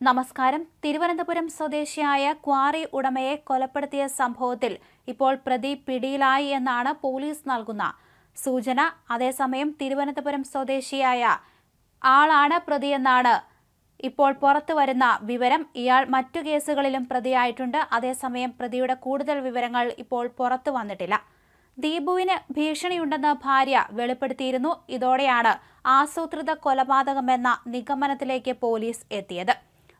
നമസ്കാരം. തിരുവനന്തപുരം സ്വദേശിയായ ക്വാറി ഉടമയെ കൊലപ്പെടുത്തിയ സംഭവത്തിൽ ഇപ്പോൾ പ്രതി പിടിയിലായി എന്നാണ് പോലീസ് നൽകുന്ന സൂചന. അതേസമയം തിരുവനന്തപുരം സ്വദേശിയായ ആളാണ് പ്രതിയെന്നാണ് ഇപ്പോൾ പുറത്തു വരുന്ന വിവരം. ഇയാൾ മറ്റു കേസുകളിലും പ്രതിയായിട്ടുണ്ട്. അതേസമയം പ്രതിയുടെ കൂടുതൽ വിവരങ്ങൾ ഇപ്പോൾ പുറത്തു വന്നിട്ടില്ല. ദീപുവിന് ഭീഷണിയുണ്ടെന്ന് ഭാര്യ വെളിപ്പെടുത്തിയിരുന്നു. ഇതോടെയാണ് ആസൂത്രിത കൊലപാതകമെന്ന നിഗമനത്തിലേക്ക് പോലീസ് എത്തിയത്.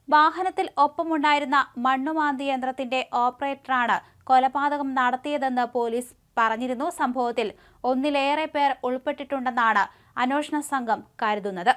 വാഹനത്തിൽ ഒപ്പമുണ്ടായിരുന്ന മണ്ണുമാന്തി യന്ത്രത്തിന്റെ ഓപ്പറേറ്ററാണ് കൊലപാതകം നടത്തിയതെന്ന് പോലീസ് പറഞ്ഞിരുന്നു. സംഭവത്തിൽ ഒന്നിലേറെ പേർ ഉൾപ്പെട്ടിട്ടുണ്ടെന്നാണ് അന്വേഷണ സംഘം കരുതുന്നത്.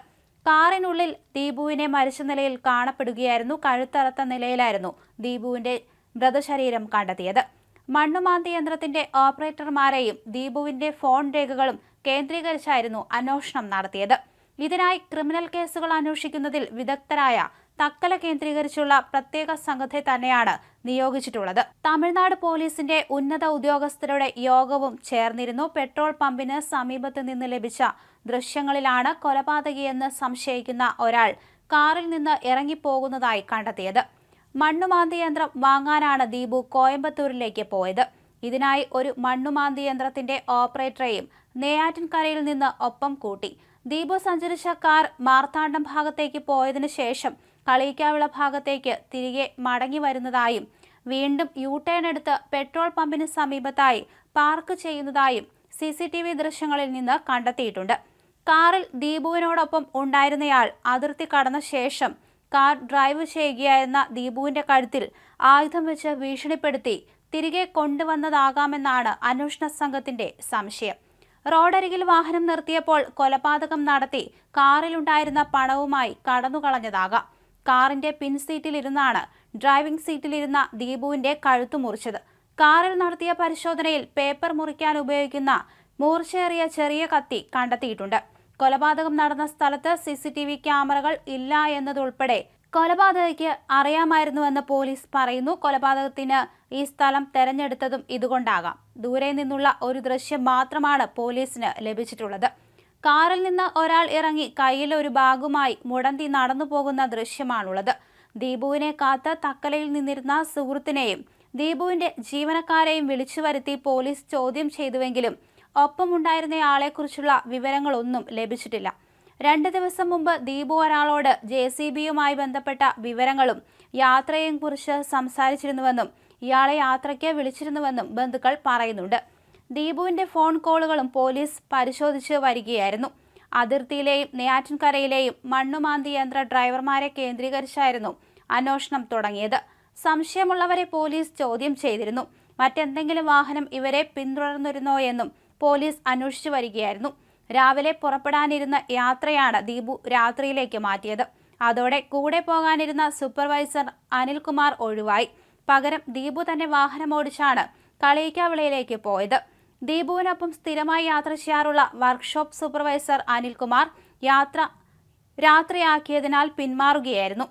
കാറിനുള്ളിൽ ദീപുവിനെ മരിച്ച നിലയിൽ കാണപ്പെടുകയായിരുന്നു. കഴുത്തറുത്ത നിലയിലായിരുന്നു ദീപുവിന്റെ മൃതശരീരം കണ്ടെത്തിയത്. മണ്ണുമാന്തി യന്ത്രത്തിന്റെ ഓപ്പറേറ്റർമാരെയും ദീപുവിന്റെ ഫോൺ രേഖകളും കേന്ദ്രീകരിച്ചായിരുന്നു അന്വേഷണം നടത്തിയത്. ഇതിനായി ക്രിമിനൽ കേസുകൾ അന്വേഷിക്കുന്നതിൽ വിദഗ്ധരായ തക്കല കേന്ദ്രീകരിച്ചുള്ള പ്രത്യേക സംഘത്തെ തന്നെയാണ് നിയോഗിച്ചിട്ടുള്ളത്. തമിഴ്നാട് പോലീസിന്റെ ഉന്നത ഉദ്യോഗസ്ഥരുടെ യോഗവും ചേർന്നിരുന്നു. പെട്രോൾ പമ്പിന് സമീപത്ത് നിന്ന് ലഭിച്ച ദൃശ്യങ്ങളിലാണ് കൊലപാതകിയെന്ന് സംശയിക്കുന്ന ഒരാൾ കാറിൽ നിന്ന് ഇറങ്ങിപ്പോകുന്നതായി കണ്ടെത്തിയത്. മണ്ണുമാന്തി യന്ത്രം വാങ്ങാനാണ് ദീപു കോയമ്പത്തൂരിലേക്ക് പോയത്. ഇതിനായി ഒരു മണ്ണുമാന്തി യന്ത്രത്തിന്റെ ഓപ്പറേറ്ററെയും നെയ്യാറ്റിൻകരയിൽ നിന്ന് ഒപ്പം കൂട്ടി. ദീപു സഞ്ചരിച്ച കാർ മാർത്താണ്ഡം ഭാഗത്തേക്ക് പോയതിനു ശേഷം കളിയിക്കാവിള ഭാഗത്തേക്ക് തിരികെ മടങ്ങി വരുന്നതായും വീണ്ടും യു ടേൺ എടുത്ത് പെട്രോൾ പമ്പിന് സമീപത്തായി പാർക്ക് ചെയ്യുന്നതായും സി സി ടി വി ദൃശ്യങ്ങളിൽ നിന്ന് കണ്ടെത്തിയിട്ടുണ്ട്. കാറിൽ ദീപുവിനോടൊപ്പം ഉണ്ടായിരുന്നയാൾ അതിർത്തി കടന്ന ശേഷം കാർ ഡ്രൈവ് ചെയ്യുകയായിരുന്ന ദീപുവിന്റെ കഴുത്തിൽ ആയുധം വെച്ച് ഭീഷണിപ്പെടുത്തി തിരികെ കൊണ്ടുവന്നതാകാമെന്നാണ് അന്വേഷണ സംഘത്തിന്റെ സംശയം. റോഡരികിൽ വാഹനം നിർത്തിയപ്പോൾ കൊലപാതകം നടത്തി കാറിലുണ്ടായിരുന്ന പണവുമായി കടന്നുകളഞ്ഞതാകാം. കാറിന്റെ പിൻസീറ്റിലിരുന്നാണ് ഡ്രൈവിംഗ് സീറ്റിലിരുന്ന ദീപുവിന്റെ കഴുത്തു മുറിച്ചത്. കാറിൽ നടത്തിയ പരിശോധനയിൽ പേപ്പർ മുറിക്കാൻ ഉപയോഗിക്കുന്ന മൂർച്ചയേറിയ ചെറിയ കത്തി കണ്ടെത്തിയിട്ടുണ്ട്. കൊലപാതകം നടന്ന സ്ഥലത്ത് സി സി ടി വി ക്യാമറകൾ ഇല്ല എന്നതുൾപ്പെടെ കൊലപാതകയ്ക്ക് അറിയാമായിരുന്നുവെന്ന് പോലീസ് പറയുന്നു. കൊലപാതകത്തിന് ഈ സ്ഥലം തെരഞ്ഞെടുത്തതും ഇതുകൊണ്ടാകാം. ദൂരെ നിന്നുള്ള ഒരു ദൃശ്യം മാത്രമാണ് പോലീസിന് ലഭിച്ചിട്ടുള്ളത്. കാറിൽ നിന്ന് ഒരാൾ ഇറങ്ങി കയ്യിൽ ഒരു ബാഗുമായി മുടന്തി നടന്നു പോകുന്ന ദൃശ്യമാണുള്ളത്. ദീപുവിനെ കാത്ത് തക്കലയിൽ നിന്നിരുന്ന സുഹൃത്തിനെയും ദീപുവിന്റെ ജീവനക്കാരെയും വിളിച്ചു വരുത്തി പോലീസ് ചോദ്യം ചെയ്തുവെങ്കിലും ഒപ്പമുണ്ടായിരുന്നയാളെക്കുറിച്ചുള്ള വിവരങ്ങളൊന്നും ലഭിച്ചിട്ടില്ല. രണ്ട് ദിവസം മുമ്പ് ദീപു ഒരാളോട് ജെ സി ബിയുമായി ബന്ധപ്പെട്ട വിവരങ്ങളും യാത്രയെയും കുറിച്ച് സംസാരിച്ചിരുന്നുവെന്നും ഇയാളെ യാത്രയ്ക്ക് വിളിച്ചിരുന്നുവെന്നും ബന്ധുക്കൾ പറയുന്നുണ്ട്. ദീപുവിന്റെ ഫോൺ കോളുകളും പോലീസ് പരിശോധിച്ച് വരികയായിരുന്നു. അതിർത്തിയിലെയും നെയ്യാറ്റിൻകരയിലെയും മണ്ണുമാന്തി യന്ത്ര ഡ്രൈവർമാരെ കേന്ദ്രീകരിച്ചായിരുന്നു അന്വേഷണം തുടങ്ങിയത്. സംശയമുള്ളവരെ പോലീസ് ചോദ്യം ചെയ്തിരുന്നു. മറ്റെന്തെങ്കിലും വാഹനം ഇവരെ പിന്തുടർന്നിരുന്നോ എന്നും പോലീസ് അന്വേഷിച്ചു വരികയായിരുന്നു. രാവിലെ പുറപ്പെടാനിരുന്ന യാത്രയാണ് ദീപു രാത്രിയിലേക്ക് മാറ്റിയത്. അതോടെ കൂടെ പോകാനിരുന്ന സൂപ്പർവൈസർ അനിൽകുമാർ ഒഴിവായി. പകരം ദീപു തന്നെ വാഹനമോടിച്ചാണ് കളിയിക്കാവിളയിലേക്ക് പോയത്. ദീപുവിനൊപ്പം സ്ഥിരമായി യാത്ര ചെയ്യാറുള്ള വർക്ക്ഷോപ്പ് സൂപ്പർവൈസർ അനിൽകുമാർ യാത്ര രാത്രിയാക്കിയതിനാൽ പിന്മാറുകയായിരുന്നു.